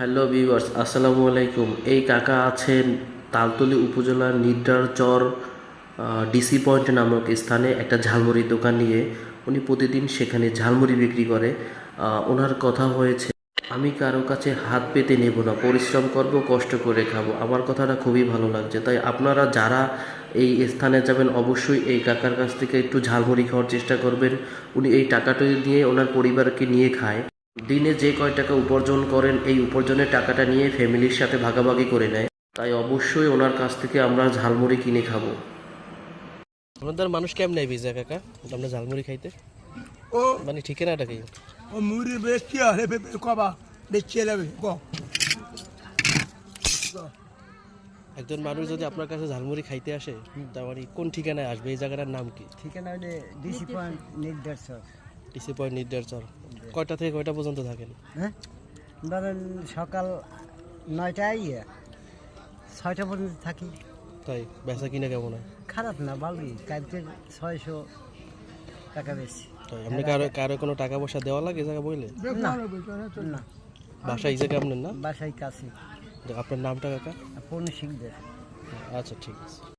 Hello viewers আসসালামু আলাইকুম। এই কাকা আছেন তালতলি উপজেলার নিডার চর ডিসি পয়েন্ট নামক স্থানে একটা ঝালমুড়ির দোকান নিয়ে। উনি প্রতিদিন সেখানে ঝালমুড়ি বিক্রি করে। ওনার কথা হয়েছে, আমি কারও কাছে হাত পেতে নেব না, পরিশ্রম করব, কষ্ট করে খাব। আমার কথাটা খুবই ভালো লাগছে। তাই আপনারা যারা এই স্থানে যাবেন, অবশ্যই এই কাকার কাছ থেকে একটু ঝালমুড়ি খাওয়ার চেষ্টা করবেন। উনি এই টাকাটা নিয়ে ওনার পরিবারকে নিয়ে খায়। দিনে যে কয় টাকা উপার্জন করেন এই উপার্জনের টাকাটা নিয়ে ফ্যামিলির সাথে ভাগাভাগি করে নেয়। তাই অবশ্যই ওনার কাছ থেকে আমরা ঝালমুড়ি কিনে খাব। আমাদের মানুষ কেমন ভিজা কাকা? আমরা ঝালমুড়ি খাইতে? ও। মানে ঠিকানাটা কি? ও মুড়ি বেশি আরে বেবে কবা বেচে নেবে গ একজন মানুষ যদি আপনার কাছে ঝালমুড়ি খাইতে আসে তার মানে কোন ঠিকানায় আসবে? এই জায়গাটার নাম কি? ঠিকানা হলে ডিসি পয়েন্ট নির্দেশ ডিসি পয়েন্ট নির্দার চর। কয়টা থেকে কয়টা পর্যন্ত থাকেন? হ্যাঁ? ধরেন সকাল নয়টায় ইয়ে ছয়টা পর্যন্ত থাকি। তাই? বেচা কিনা কেমন হয়? খারাপ না ভালোই। কালকে ছয়শো টাকা বেশি। তাই? আপনি কারও কারও কোনো টাকা পয়সা দেওয়া লাগে জায়গা বইলে? না না। বাসা এই আপনার না? বাসায় কাছে। আপনার নামটা কাকা? পৌনে শিখদের আচ্ছা ঠিক আছে।